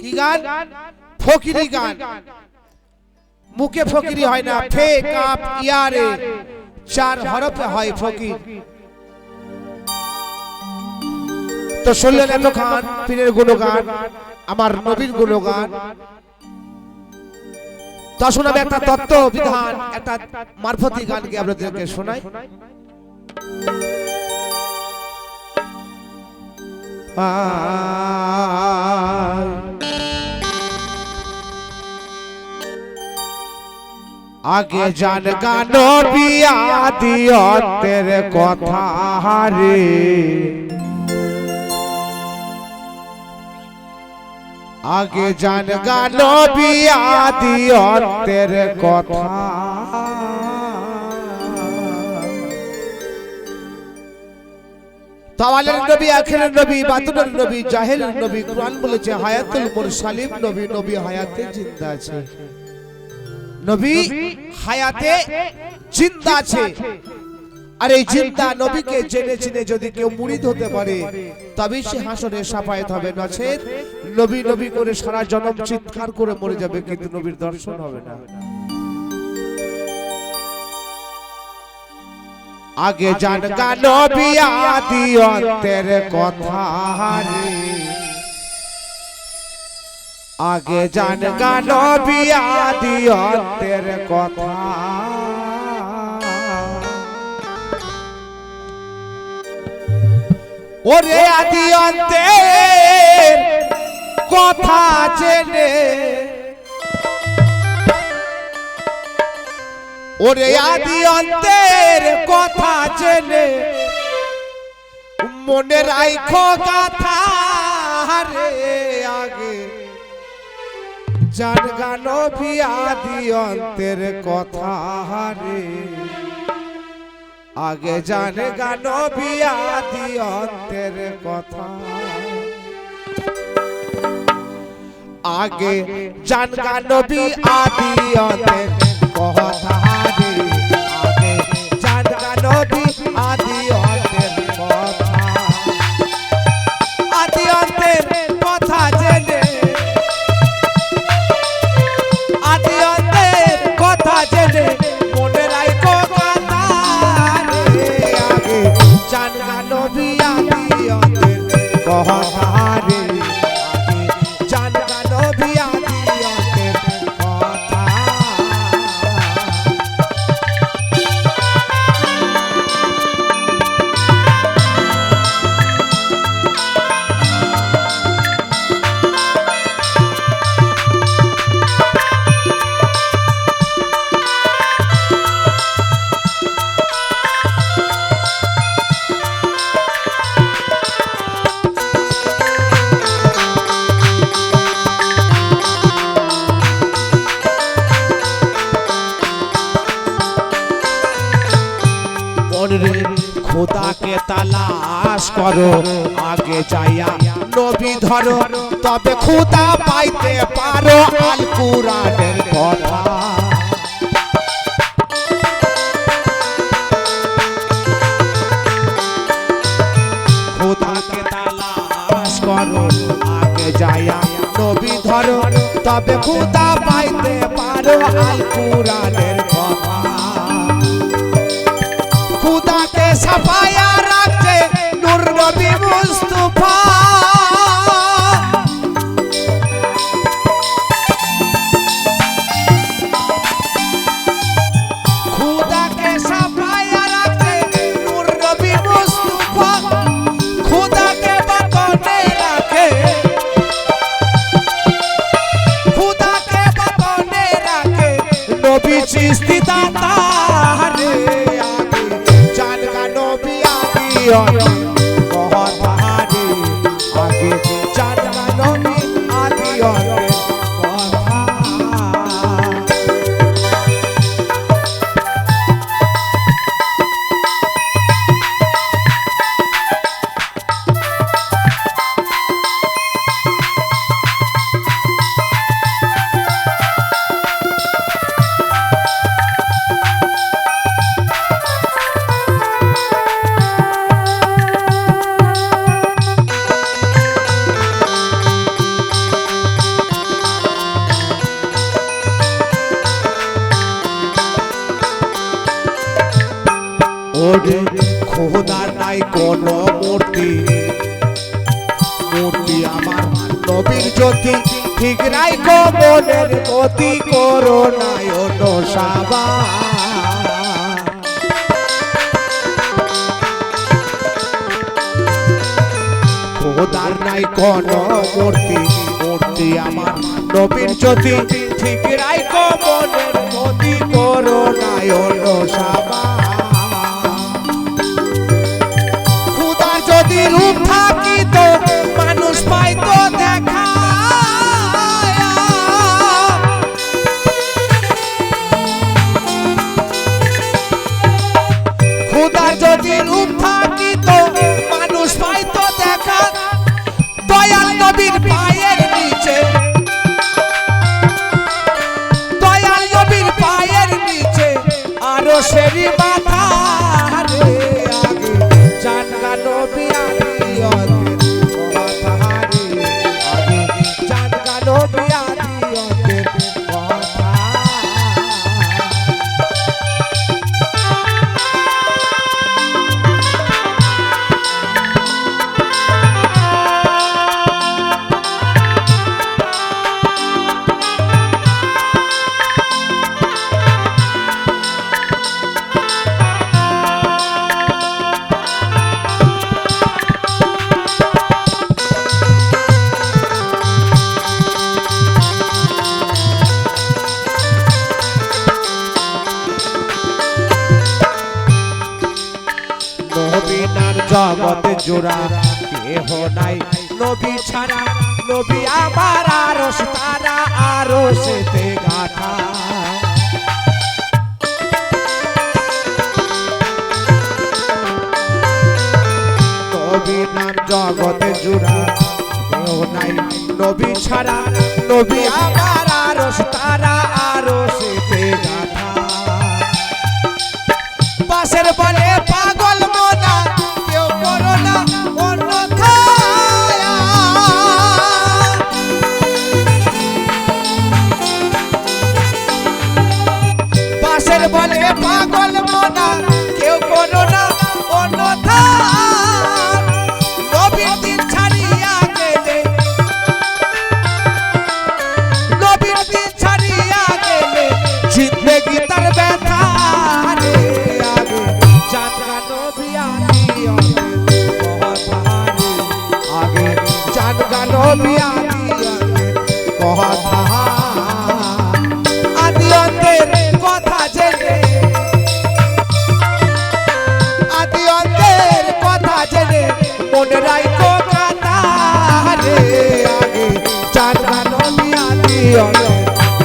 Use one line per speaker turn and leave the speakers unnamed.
কি গান? ফকিরি গান। মুখে ফকিরি হয় না ফে কাপ ইয়ারে। চার হরফে হয় ফকির। তো শুনলেন এত খান পীরের গুণগান আমার নবীর গুণগান। তা শোনাবে একটা তত্ত্ব বিধান একটা মারফতি গানকে আপনাদেরকে শোনাই। আগে জান গানো বিয়া দিও তেরে কথা রে আগে জান গানো বিয়া দিও তেরে কথা। তাওয়ালের নবী আখেরের নবী বাতুনের নবী জাহেলের নবী কোরআন বলেছে হায়াতুল মুরসালিম নবী নবী হায়াতে জিন্দা আছে। নবী হায়াতে জিন্দা আছে। আর এই জিন্দা নবীকে জেনে চিনে যদি কেউ মুরিদ হতে পারে তবেই সে হাসরে সাফায়েত হবে। নচেত নবী নবী করে সারা জনম চিৎকার করে মরে যাবে কিন্তু নবীর দর্শন হবে না। আগে জান গানো বিয়া দিও তেরে কথা রে। আগে জান গানো বিয়া দিও কথা। ওরে আদি অন্তের কথা জেনে। ওরে আদি অন্তের কথা জেনে। মনে রাইখো গাথা রে আগে। জান গানো পিয়াদি অন্তের কথা রে আগে জান গানো পিয়াদি অন্তের কথা। আগে জান গানো পিয়াদি অন্তের কথা রে কথা খোদাকে তালাশ করো, আগে যাইয়া নবী ধরো, তবে খোদা পাইতে পারো আল কুরআনের কথা তবে খোদা পাইতে পারো আল কুরআনের ta. কোন মূর্তি মূর্তি আমার নবীর জ্যোতি। ঠিক গো মনের গতি করো খোদার নাই কোন মূর্তি মূর্তি আমার নবীর জ্যোতি। ঠিক গো মনের গতি করো সাবা। জগতে জোড়া, কেহ নাই। নবী ছাড়া, নবী আমার আরস তারা আরও সেতে গাথা। নবীনার জগতে জোড়া, কেহ নাই। নবী ছাড়া, নবী আমার আরস তারা আরও সেতে গাথা। মোনা কেউ করো না অন্য নবীর দিন ছাড়িয়া গেলে, নবীর দিন ছাড়িয়া গেলে জিন্দগি তার ব্যথা রে? আগে জানা নবী মনে রাইকো কথা রে আগে জানগা নবী আদি অন্তের কথা